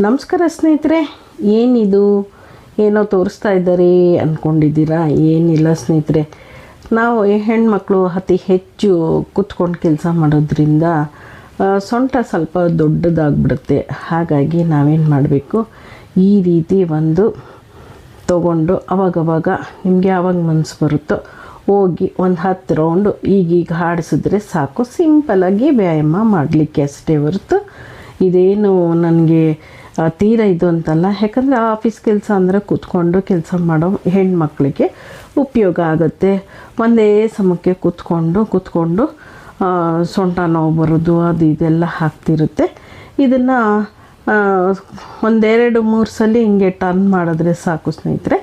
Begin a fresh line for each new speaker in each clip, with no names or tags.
ನಮಸ್ಕಾರ ಸ್ನೇಹಿತರೆ, ಏನಿದು? ಏನೋ ತೋರಿಸ್ತಾ ಇದ್ದಾರೆ ಅಂದ್ಕೊಂಡಿದ್ದೀರಾ ಏನಿಲ್ಲ ಸ್ನೇಹಿತರೆ. ನಾವು ಹೆಣ್ಮಕ್ಳು ಅತಿ ಹೆಚ್ಚು ಕೂತ್ಕೊಂಡು ಕೆಲಸ ಮಾಡೋದ್ರಿಂದ ಸೊಂಟ ಸ್ವಲ್ಪ ದೊಡ್ಡದಾಗ್ಬಿಡುತ್ತೆ. ಹಾಗಾಗಿ ನಾವೇನು ಮಾಡಬೇಕು? ಈ ರೀತಿ ಒಂದು ತಗೊಂಡು ಅವಾಗವಾಗ ನಿಮಗೆ ಯಾವಾಗ ಮನಸ್ಸು ಬರುತ್ತೋ ಹೋಗಿ ಒಂದು ಹತ್ತು ರೌಂಡು ಈಗೀಗ ಹಾಡಿಸಿದ್ರೆ ಸಾಕು. ಸಿಂಪಲ್ಲಾಗಿ ವ್ಯಾಯಾಮ ಮಾಡಲಿಕ್ಕೆ ಅಷ್ಟೇ ಹೊರತು ಇದೇನು ನನಗೆ ತೀರ ಇದು ಅಂತಲ್ಲ. ಯಾಕಂದರೆ ಆಫೀಸ್ ಕೆಲಸ ಅಂದರೆ ಕೂತ್ಕೊಂಡು ಕೆಲಸ ಮಾಡೋ ಹೆಣ್ಮಕ್ಳಿಗೆ ಉಪಯೋಗ ಆಗುತ್ತೆ. ಒಂದೇ ಸಮಕ್ಕೆ ಕೂತ್ಕೊಂಡು ಕೂತ್ಕೊಂಡು ಸೊಂಟ ನೋವು ಬರೋದು, ಅದು ಇದೆಲ್ಲ ಹಾಕ್ತಿರುತ್ತೆ ಇದನ್ನು ಒಂದೆರಡು ಮೂರು ಸಲ ಹಿಂಗೆ ಟರ್ನ್ ಮಾಡಿದ್ರೆ ಸಾಕು ಸ್ನೇಹಿತರೆ.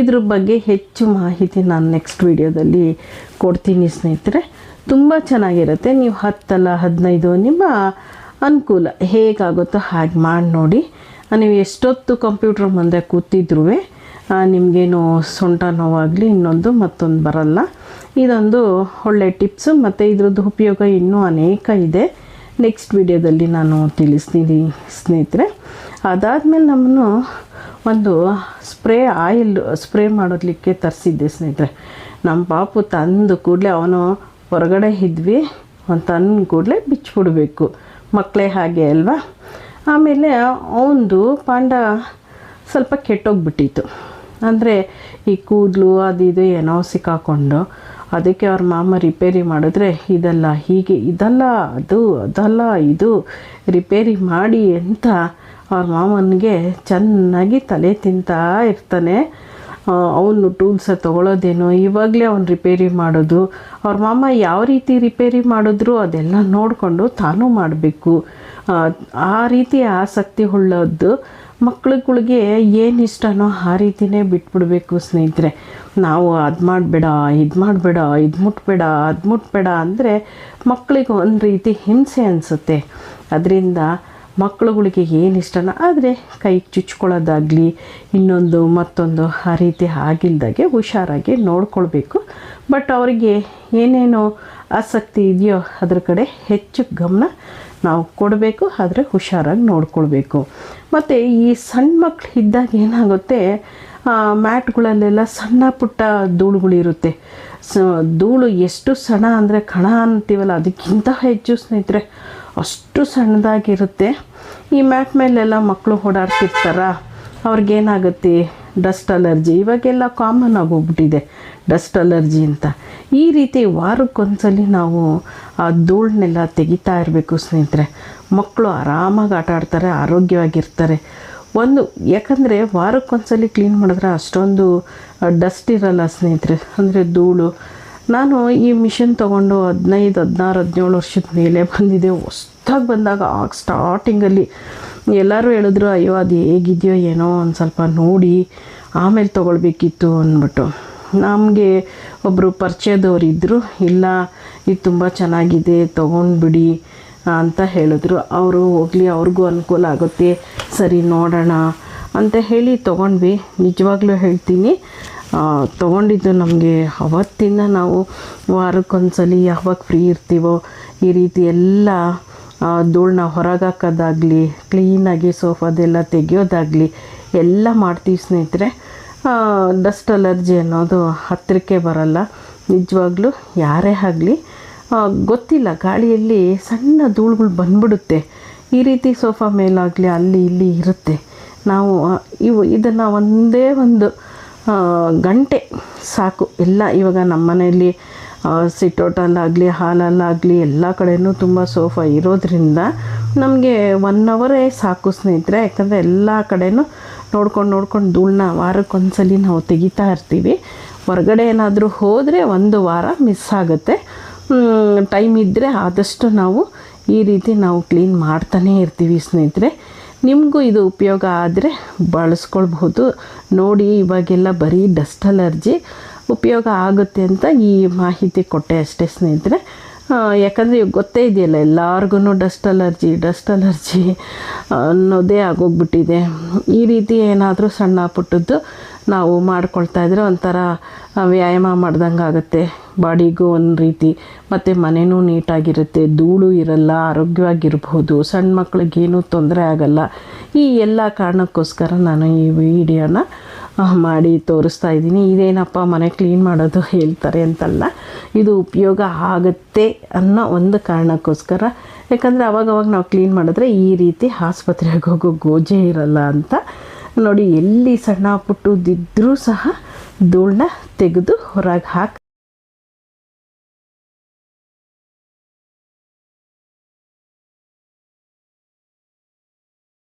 ಇದ್ರ ಬಗ್ಗೆ ಹೆಚ್ಚು ಮಾಹಿತಿ ನಾನು ನೆಕ್ಸ್ಟ್ ವಿಡಿಯೋದಲ್ಲಿ ಕೊಡ್ತೀನಿ ಸ್ನೇಹಿತರೆ. ತುಂಬ ಚೆನ್ನಾಗಿರುತ್ತೆ. ನೀವು ಹತ್ತಲ್ಲ ಹದಿನೈದು, ನಿಮ್ಮ ಅನುಕೂಲ. ಹೇಗಾಗುತ್ತೋ ಹಾಗೆ ಮಾಡಿ ನೋಡಿ. ನೀವು ಎಷ್ಟೊತ್ತು ಕಂಪ್ಯೂಟ್ರ್ ಮುಂದೆ ಕೂತಿದ್ರೂ ನಿಮಗೇನು ಸೊಂಟ ನೋವಾಗಲಿ ಇನ್ನೊಂದು ಮತ್ತೊಂದು ಬರಲ್ಲ. ಇದೊಂದು ಒಳ್ಳೆ ಟಿಪ್ಸು ಮತ್ತು ಇದ್ರದ್ದು ಉಪಯೋಗ ಇನ್ನೂ ಅನೇಕ ಇದೆ. ನೆಕ್ಸ್ಟ್ ವಿಡಿಯೋದಲ್ಲಿ ನಾನು ತಿಳಿಸ್ತೀನಿ ಸ್ನೇಹಿತರೆ. ಅದಾದಮೇಲೆ ನಮ್ಮನ್ನು ಒಂದು ಸ್ಪ್ರೇ ಆಯಿಲ್, ಸ್ಪ್ರೇ ಮಾಡೋದಕ್ಕೆ ತರಿಸಿದ್ದೆ ಸ್ನೇಹಿತರೆ. ನಮ್ಮ ಪಾಪು ತಂದು ಕೂಡಲೇ ಅವನು ಹೊರಗಡೆ ಇದ್ವಿ. ಅವ್ನು ತಂದು ಕೂಡಲೇ ಬಿಚ್ಚಿಬಿಡ್ಬೇಕು. ಮಕ್ಕಳೇ ಹಾಗೆ ಅಲ್ವಾ? ಆಮೇಲೆ ಅವನದು ಪಾಂಡ ಸ್ವಲ್ಪ ಕೆಟ್ಟೋಗ್ಬಿಟ್ಟಿತ್ತು. ಅಂದರೆ ಈ ಕೂದಲು ಅದು ಇದು ಏನೋ ಸಿಕ್ಕಾಕೊಂಡು ಅದಕ್ಕೆ ಅವ್ರ ಮಾಮ ರಿಪೇರಿ ಮಾಡಿದ್ರೆ ಇದಲ್ಲ ಹೀಗೆ, ಇದಲ್ಲ ಅದು, ಅದಲ್ಲ ಇದು, ರಿಪೇರಿ ಮಾಡಿ ಅಂತ ಅವ್ರ ಮಾಮನಿಗೆ ಚೆನ್ನಾಗಿ ತಲೆ ತಿಂತಾ ಇರ್ತಾನೆ. ಅವನು ಟೂಲ್ಸ ತೊಗೊಳೋದೇನೋ, ಇವಾಗಲೇ ಅವ್ನು ರಿಪೇರಿ ಮಾಡೋದು, ಅವ್ರ ಮಾಮ ಯಾವ ರೀತಿ ರಿಪೇರಿ ಮಾಡಿದ್ರು ಅದೆಲ್ಲ ನೋಡಿಕೊಂಡು ತಾನು ಮಾಡಬೇಕು. ಆ ರೀತಿ ಆಸಕ್ತಿ ಉಳ್ಳೋದು ಮಕ್ಳುಗಳಿಗೆ ಏನು ಇಷ್ಟನೋ ಆ ರೀತಿನೇ ಬಿಟ್ಬಿಡ್ಬೇಕು ಸ್ನೇಹಿತರೆ. ನಾವು ಅದು ಮಾಡಬೇಡ, ಇದು ಮಾಡಬೇಡ, ಇದು ಮುಟ್ಬೇಡ, ಅದು ಮುಟ್ಬೇಡ ಅಂದರೆ ಮಕ್ಕಳಿಗೆ ಒಂದು ರೀತಿ ಹಿಂಸೆ ಅನಿಸುತ್ತೆ. ಅದರಿಂದ ಮಕ್ಕಳುಗಳಿಗೆ ಏನು ಇಷ್ಟನ ಆದರೆ ಕೈ ಚುಚ್ಕೊಳ್ಳೋದಾಗಲಿ, ಇನ್ನೊಂದು ಮತ್ತೊಂದು ಆ ರೀತಿ ಆಗಿಲ್ದಾಗೆ ಹುಷಾರಾಗಿ ನೋಡ್ಕೊಳ್ಬೇಕು. ಬಟ್ ಅವರಿಗೆ ಏನೇನು ಆಸಕ್ತಿ ಇದೆಯೋ ಅದ್ರ ಕಡೆ ಹೆಚ್ಚು ಗಮನ ನಾವು ಕೊಡಬೇಕು, ಆದರೆ ಹುಷಾರಾಗಿ ನೋಡ್ಕೊಳ್ಬೇಕು. ಮತ್ತು ಈ ಸಣ್ಣ ಮಕ್ಳು ಇದ್ದಾಗ ಏನಾಗುತ್ತೆ ಮ್ಯಾಟ್ಗಳಲ್ಲೆಲ್ಲ ಸಣ್ಣ ಪುಟ್ಟ ಧೂಳುಗಳಿರುತ್ತೆ ಸ ಧೂಳು ಎಷ್ಟು ಸಣ ಅಂದರೆ ಕಣ ಅಂತೀವಲ್ಲ, ಅದಕ್ಕಿಂತ ಹೆಚ್ಚು ಸ್ನೇಹಿತರೆ ಅಷ್ಟು ಸಣ್ಣದಾಗಿರುತ್ತೆ. ಈ ಮ್ಯಾಟ್ ಮೇಲೆಲ್ಲ ಮಕ್ಕಳು ಓಡಾಡ್ತಿರ್ತಾರ. ಅವ್ರಿಗೇನಾಗುತ್ತೆ? Dust allergy. ಇವಾಗೆಲ್ಲ ಕಾಮನ್ ಆಗೋಗ್ಬಿಟ್ಟಿದೆ ಡಸ್ಟ್ ಅಲರ್ಜಿ ಅಂತ. ಈ ರೀತಿ ವಾರಕ್ಕೊಂದ್ಸಲಿ ನಾವು ಆ ಧೂಳನ್ನೆಲ್ಲ ತೆಗಿತಾ ಇರಬೇಕು ಸ್ನೇಹಿತರೆ. ಮಕ್ಕಳು ಆರಾಮಾಗಿ ಆಟ ಆಡ್ತಾರೆ, ಆರೋಗ್ಯವಾಗಿರ್ತಾರೆ. ಒಂದು, ಯಾಕಂದರೆ ವಾರಕ್ಕೊಂದ್ಸಲಿ ಕ್ಲೀನ್ ಮಾಡಿದ್ರೆ ಅಷ್ಟೊಂದು ಡಸ್ಟ್ ಇರಲ್ಲ ಸ್ನೇಹಿತರೆ. ಅಂದರೆ ಧೂಳು ನಾನು ಈ ಮಿಷನ್ ತೊಗೊಂಡು ಹದಿನೈದು, ಹದಿನಾರು, ಹದಿನೇಳು ವರ್ಷದ ಮೇಲೆ ಬಂದಿದೆ. ಹೊಸ್ದಾಗಿ ಬಂದಾಗ ಆಗ ಸ್ಟಾರ್ಟಿಂಗಲ್ಲಿ ಎಲ್ಲರೂ ಹೇಳಿದ್ರು, ಅಯ್ಯೋ, ಅದು ಹೇಗಿದೆಯೋ ಏನೋ ಒಂದು ಸ್ವಲ್ಪ ನೋಡಿ, ಆಮೇಲೆ ತೊಗೊಳ್ಬೇಕಿತ್ತು, ಅಂದ್ಬಿಟ್ಟು. ನಮಗೆ ಒಬ್ಬರು ಪರಿಚಯದವ್ರು ಇದ್ದರು ಇಲ್ಲ, ಇದು ತುಂಬ ಚೆನ್ನಾಗಿದೆ, ತೊಗೊಂಡ್ಬಿಡಿ, ಅಂತ ಹೇಳಿದ್ರು. ಅವರು ಹೋಗಲಿ, ಅವ್ರಿಗೂ ಅನುಕೂಲ ಆಗುತ್ತೆ. ಸರಿ, ನೋಡೋಣ ಅಂತ ಹೇಳಿ ತೊಗೊಂಡ್ವಿ. ನಿಜವಾಗ್ಲೂ ಹೇಳ್ತೀನಿ. ತೊಗೊಂಡಿದ್ದು ನಮಗೆ ಅವತ್ತಿಂದ ನಾವು ವಾರಕ್ಕೊಂದ್ಸಲಿ ಯಾವಾಗ ಫ್ರೀ ಇರ್ತೀವೋ ಈ ರೀತಿ ಎಲ್ಲ ಧೂಳನ್ನ ಹೊರಗೆ ಹಾಕೋದಾಗಲಿ ಕ್ಲೀನಾಗಿ ಸೋಫಾದೆಲ್ಲ ತೆಗೆಯೋದಾಗಲಿ ಎಲ್ಲ ಮಾಡ್ತೀವಿ ಸ್ನೇಹಿತರೆ. ಡಸ್ಟ್ ಅಲರ್ಜಿ ಅನ್ನೋದು ಹತ್ತಿರಕ್ಕೆ ಬರಲ್ಲ. ನಿಜವಾಗ್ಲೂ ಯಾರೇ ಆಗಲಿ ಗೊತ್ತಿಲ್ಲ ಗಾಳಿಯಲ್ಲಿ ಸಣ್ಣ ಧೂಳುಗಳು ಬಂದ್ಬಿಡುತ್ತೆ. ಈ ರೀತಿ ಸೋಫಾ ಮೇಲಾಗಲಿ ಅಲ್ಲಿ ಇಲ್ಲಿ ಇರುತ್ತೆ. ನಾವು ಇವು ಇದನ್ನು ಒಂದೇ ಒಂದು ಗಂಟೆ ಸಾಕು. ಎಲ್ಲ ಇವಾಗ ನಮ್ಮ ಮನೆಯಲ್ಲಿ ಸಿಟೌಟಲ್ಲಾಗಲಿ ಹಾಲಲ್ಲಾಗಲಿ, ಎಲ್ಲ ಕಡೆಯೂ ತುಂಬ ಸೋಫಾ ಇರೋದ್ರಿಂದ ನಮಗೆ ಒನ್ ಅವರೇ ಸಾಕು ಸ್ನೇಹಿತರೆ. ಯಾಕಂದರೆ ಎಲ್ಲ ಕಡೆಯೂ ನೋಡ್ಕೊಂಡು ನೋಡ್ಕೊಂಡು ಧೂಳನ್ನ ವಾರಕ್ಕೊಂದ್ಸಲಿ ನಾವು ತೆಗಿತಾ ಇರ್ತೀವಿ. ಹೊರಗಡೆ ಏನಾದರೂ ಹೋದರೆ ಒಂದು ವಾರ ಮಿಸ್ ಆಗುತ್ತೆ. ಟೈಮ್ ಇದ್ದರೆ ಆದಷ್ಟು ನಾವು ಈ ರೀತಿ ನಾವು ಕ್ಲೀನ್ ಮಾಡ್ತಾನೇ ಇರ್ತೀವಿ ಸ್ನೇಹಿತರೆ. ನಿಮಗೂ ಇದು ಉಪಯೋಗ ಆದರೆ ಬಳಸ್ಕೊಳ್ಬಹುದು. ನೋಡಿ, ಇವಾಗೆಲ್ಲ ಬರೀ ಡಸ್ಟ್ ಅಲರ್ಜಿ ಉಪಯೋಗ ಆಗುತ್ತೆ ಅಂತ ಈ ಮಾಹಿತಿ ಕೊಟ್ಟೆ ಅಷ್ಟೇ ಸ್ನೇಹಿತರೆ. ಯಾಕಂದರೆ ಗೊತ್ತೇ ಇದೆಯಲ್ಲ ಎಲ್ಲರಿಗೂ ಡಸ್ಟ್ ಅಲರ್ಜಿ ಡಸ್ಟ್ ಅಲರ್ಜಿ ಅನ್ನೋದೇ ಆಗೋಗ್ಬಿಟ್ಟಿದೆ. ಈ ರೀತಿ ಏನಾದರೂ ಸಣ್ಣ ಪುಟ್ಟದ್ದು ನಾವು ಮಾಡ್ಕೊಳ್ತಾ ಇದ್ರೆ ಒಂಥರ ವ್ಯಾಯಾಮ ಮಾಡ್ದಂಗೆ ಆಗುತ್ತೆ. ಬಾಡಿಗೂ ಒಂದು ರೀತಿ, ಮತ್ತು ಮನೆಯೂ ನೀಟಾಗಿರುತ್ತೆ, ಧೂಳು ಇರಲ್ಲ, ಆರೋಗ್ಯವಾಗಿರ್ಬೋದು, ಸಣ್ಣ ಮಕ್ಳಿಗೇನೂ ತೊಂದರೆ ಆಗಲ್ಲ. ಈ ಎಲ್ಲ ಕಾರಣಕ್ಕೋಸ್ಕರ ನಾನು ಈ ವಿಡಿಯೋನ ಮಾಡಿ ತೋರಿಸ್ತಾ ಇದ್ದೀನಿ. ಇದೇನಪ್ಪ, ಮನೆ ಕ್ಲೀನ್ ಮಾಡೋದು ಹೇಳ್ತಾರೆ ಅಂತಲ್ಲ. ಇದು ಉಪಯೋಗ ಆಗುತ್ತೆ ಅನ್ನೋ ಒಂದು ಕಾರಣಕ್ಕೋಸ್ಕರ. ಯಾಕಂದರೆ ಅವಾಗವಾಗ ನಾವು ಕ್ಲೀನ್ ಮಾಡಿದ್ರೆ ಈ ರೀತಿ ಆಸ್ಪತ್ರೆಗೆ ಹೋಗೋ ಗೋಜೆ ಇರಲ್ಲ ಅಂತ. ನೋಡಿ, ಎಲ್ಲಿ ಸಣ್ಣ ಪುಟ್ಟದಿದ್ದರೂ ಸಹ ಧೂಳನ್ನ ತೆಗೆದು ಹೊರಗೆ ಹಾಕಿ